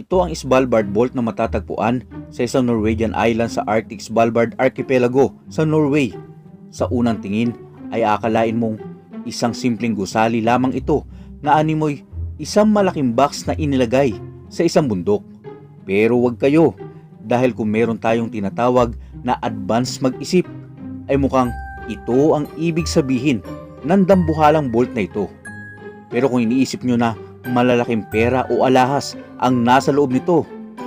Ito ang Svalbard Bolt na matatagpuan sa isang Norwegian island sa Arctic Svalbard Archipelago sa Norway. Sa unang tingin ay akalain mong isang simpleng gusali lamang ito na animoy isang malaking box na inilagay sa isang bundok. Pero wag kayo dahil kung meron tayong tinatawag na advance mag-isip ay mukhang ito ang ibig sabihin ng dambuhalang bolt na ito. Pero kung iniisip nyo na malalaking pera o alahas ang nasa loob nito,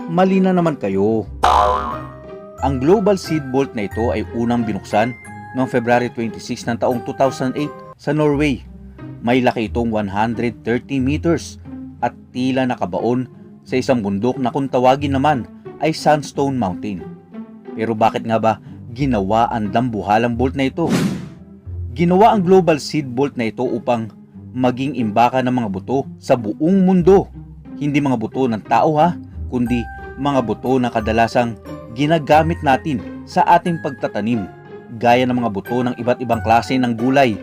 mali na naman kayo. Ang Global Seed Bolt na ito ay unang binuksan noong February 26 ng taong 2008 sa Norway. May laki itong 130 meters at tila nakabaon sa isang bundok na kung tawagin naman ay Sandstone Mountain. Pero bakit nga ba ginawa ang dambuhalang bolt na ito? Ginawa ang Global Seed Bolt na ito upang maging imbaka ng mga buto sa buong mundo. Hindi mga buto ng tao ha, kundi mga buto na kadalasang ginagamit natin sa ating pagtatanim. Gaya ng mga buto ng iba't ibang klase ng gulay,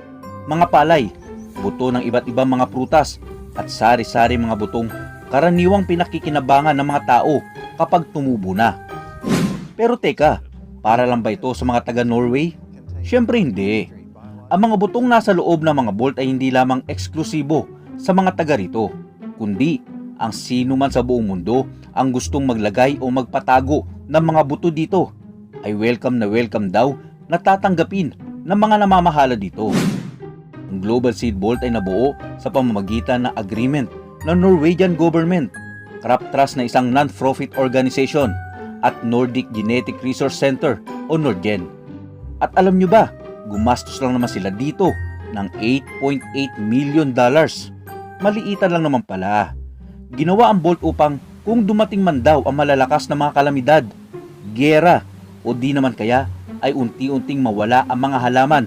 mga palay, buto ng iba't ibang mga prutas, at sari-sari mga butong karaniwang pinakikinabangan ng mga tao kapag tumubo na. Pero teka, para lang ba ito sa mga taga Norway? Siyempre hindi. Ang mga butong nasa loob ng mga bolt ay hindi lamang eksklusibo sa mga taga rito, kundi ang sino man sa buong mundo ang gustong maglagay o magpatago ng mga buto dito ay welcome na welcome daw na tatanggapin ng mga namamahala dito. Ang Global Seed Bolt ay nabuo sa pamamagitan ng agreement ng Norwegian government, Crop Trust na isang non-profit organization at Nordic Genetic Resource Center o Nordgen. At alam nyo ba, gumastos lang naman sila dito ng 8.8 million dollars. Maliitan lang naman pala. Ginawa ang Bolt upang kung dumating man daw ang malalakas na mga kalamidad, gera o di naman kaya ay unti-unting mawala ang mga halaman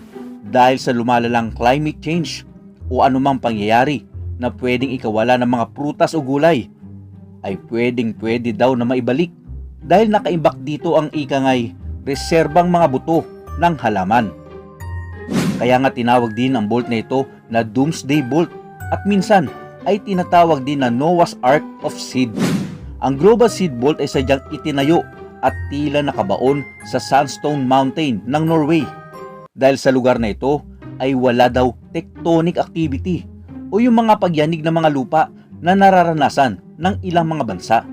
dahil sa lumalalang climate change o anumang pangyayari na pwedeng ikawala ng mga prutas o gulay ay pwedeng pwede daw na maibalik dahil nakaimbak dito ang ikangay reserbang mga buto ng halaman. Kaya nga tinawag din ang bolt na ito na Doomsday Bolt at minsan ay tinatawag din na Noah's Ark of Seed. Ang Global Seed Bolt ay sadyang itinayo at tila nakabaon sa Sandstone Mountain ng Norway. Dahil sa lugar na ito ay wala daw tectonic activity o yung mga pagyanig ng mga lupa na nararanasan ng ilang mga bansa.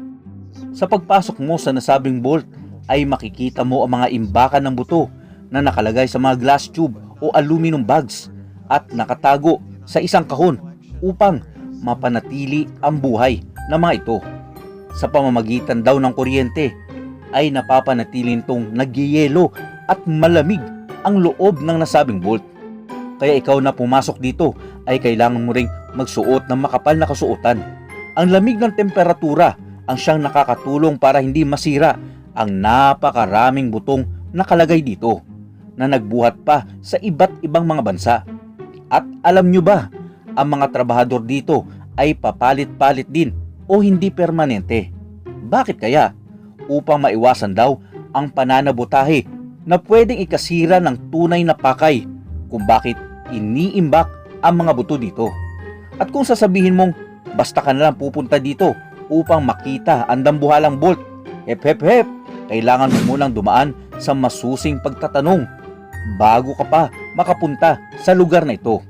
Sa pagpasok mo sa nasabing bolt ay makikita mo ang mga imbakan ng buto na nakalagay sa mga glass tube o aluminum bags at nakatago sa isang kahon upang mapanatili ang buhay ng mga ito. Sa pamamagitan daw ng kuryente ay napapanatili itong nagyeyelo at malamig ang loob ng nasabing bolt. Kaya ikaw na pumasok dito ay kailangan mo ring magsuot ng makapal na kasuotan. Ang lamig ng temperatura ang siyang nakakatulong para hindi masira ang napakaraming butong nakalagay dito na nagbuhat pa sa iba't ibang mga bansa. At alam nyo ba, ang mga trabahador dito ay papalit-palit din o hindi permanente. Bakit kaya? Upang maiwasan daw ang pananabutahe na pwedeng ikasira ng tunay na pakay kung bakit iniimbak ang mga buto dito. At kung sasabihin mong basta ka na lang pupunta dito upang makita ang dambuhalang bolt, hep hep hep, kailangan mo munang dumaan sa masusing pagtatanong bago ka pa makapunta sa lugar na ito.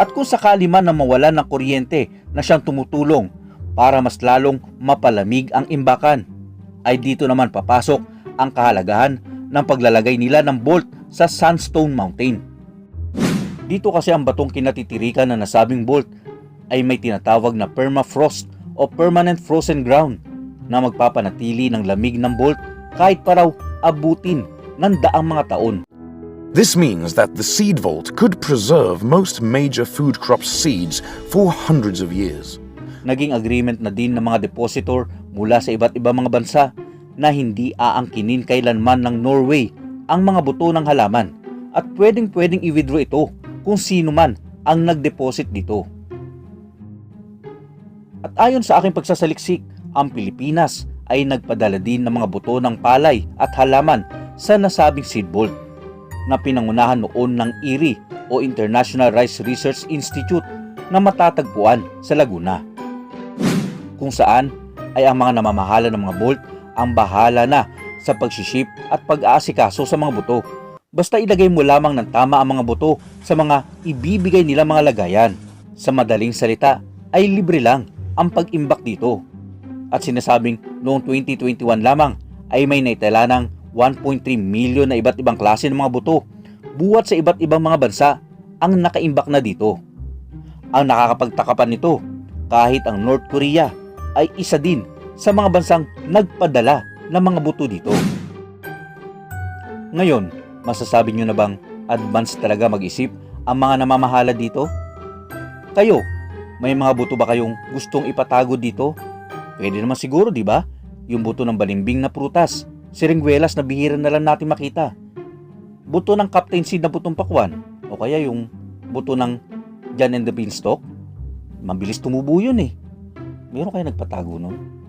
At kung sakali man na mawalan ng kuryente na siyang tumutulong para mas lalong mapalamig ang imbakan, ay dito naman papasok ang kahalagahan ng paglalagay nila ng bolt sa Sandstone Mountain. Dito kasi ang batong kinatitirikan na nasabing bolt ay may tinatawag na permafrost o permanent frozen ground na magpapanatili ng lamig ng bolt kahit pa raw abutin ng daang mga taon. This means that the seed vault could preserve most major food crop seeds for hundreds of years. Naging agreement na din ng mga depositor mula sa iba't ibang mga bansa na hindi aangkinin kailanman ng Norway ang mga buto ng halaman at pwedeng pwedeng i-withdraw ito kung sino man ang nag-deposit dito. At ayon sa aking pagsasaliksik, ang Pilipinas ay nagpadala din ng mga buto ng palay at halaman sa nasabing seed vault na pinangunahan noon ng IRI o International Rice Research Institute na matatagpuan sa Laguna. Kung saan ay ang mga namamahala ng mga Bolt ang bahala na sa pagsiship at pag-aasikaso sa mga buto. Basta ilagay mo lamang ng tama ang mga buto sa mga ibibigay nila mga lagayan. Sa madaling salita ay libre lang ang pag-imbak dito. At sinasabing noong 2021 lamang ay may naitala ng 1.3 milyon na iba't ibang klase ng mga buto buwat sa iba't ibang mga bansa ang nakaimbak na dito. Ang nakakapagtaka pa nito, kahit ang North Korea ay isa din sa mga bansang nagpadala ng mga buto dito. Ngayon, masasabi nyo na bang advance talaga mag-isip ang mga namamahala dito? Kayo, may mga buto ba kayong gustong ipatago dito? Pwede naman siguro, di ba? Yung buto ng balimbing na prutas, siringwelas na bihira na lang natin makita. Buto ng captain seed na butong pakwan, o kaya yung buto ng John and the Beanstalk. Mabilis tumubo yun eh. Meron kayo nagpatago nun?